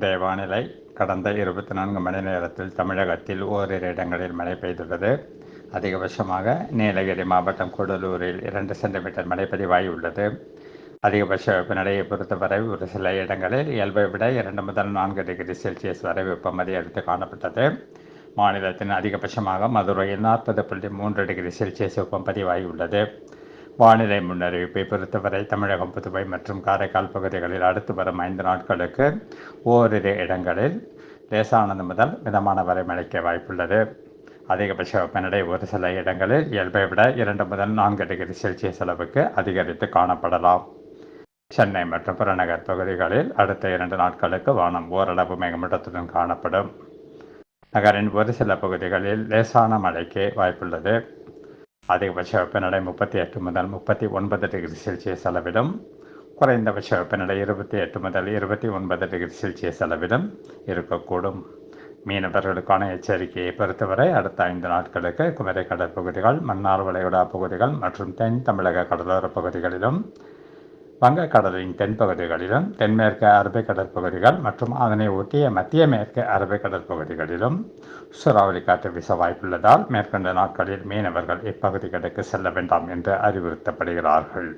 இன்றைய வானிலை கடந்த இருபத்தி நான்கு மணி நேரத்தில் தமிழகத்தில் ஓரிரு இடங்களில் மழை பெய்துள்ளது. அதிகபட்சமாக நீலகிரி மாவட்டம் கூடலூரில் இரண்டு சென்டிமீட்டர் மழை பதிவாகியுள்ளது. அதிகபட்ச வெப்பநிலையை பொறுத்தவரை ஒரு சில இடங்களில் இயல்பை விட இரண்டு முதல் நான்கு டிகிரி செல்சியஸ் வரை வெப்பம் அதிகரித்து காணப்பட்டது. மாநிலத்தின் அதிகபட்சமாக மதுரையில் நாற்பது புள்ளி மூன்று டிகிரி செல்சியஸ் வெப்பம் பதிவாகியுள்ளது. வானிலை முன்னறிவிப்பை பொறுத்தவரை தமிழகம் புதுவை மற்றும் காரைக்கால் பகுதிகளில் அடுத்து வரும் ஐந்து நாட்களுக்கு ஓரிரு இடங்களில் லேசானது முதல் மிதமான வரை மழைக்க வாய்ப்புள்ளது. அதிகபட்ச வெப்பநிலை ஒரு சில இடங்களில் இயல்பை விட இரண்டு முதல் நான்கு டிகிரி செல்சியஸ் அளவுக்கு அதிகரித்து காணப்படலாம். சென்னை மற்றும் புறநகர் பகுதிகளில் அடுத்த இரண்டு நாட்களுக்கு வானம் ஓரளவு மேகமூட்டத்துடன் காணப்படும். நகரின் ஒரு சில பகுதிகளில் லேசான மழைக்கு வாய்ப்புள்ளது. அதிகபட்ச வெப்பநிலை முப்பத்தி எட்டு முதல் முப்பத்தி ஒன்பது டிகிரி செல்சியஸ் அளவிலும் குறைந்தபட்ச வெப்பநிலை இருபத்தி எட்டு முதல் இருபத்தி ஒன்பது டிகிரி செல்சியஸ் அளவிலும் இருக்கக்கூடும். மீனவர்களுக்கான எச்சரிக்கையை பொறுத்தவரை அடுத்த ஐந்து நாட்களுக்கு குமரி கடற்பகுதிகள் மன்னார் வளைகுடா பகுதிகள் மற்றும் தென் தமிழக கடலோரப் பகுதிகளிலும் வங்கக்கடலின் தென்பகுதிகளிலும் தென்மேற்கு அரபிக் கடற்பகுதிகள் மற்றும் அதனை ஒட்டிய மத்திய மேற்கு அரபிக் கடற்பகுதிகளிலும் சூறாவளி காற்று வீச வாய்ப்புள்ளதால் மேற்கொண்ட நாட்களில் மீனவர்கள் இப்பகுதிகளுக்கு செல்ல வேண்டாம் என்று அறிவுறுத்தப்படுகிறார்கள்.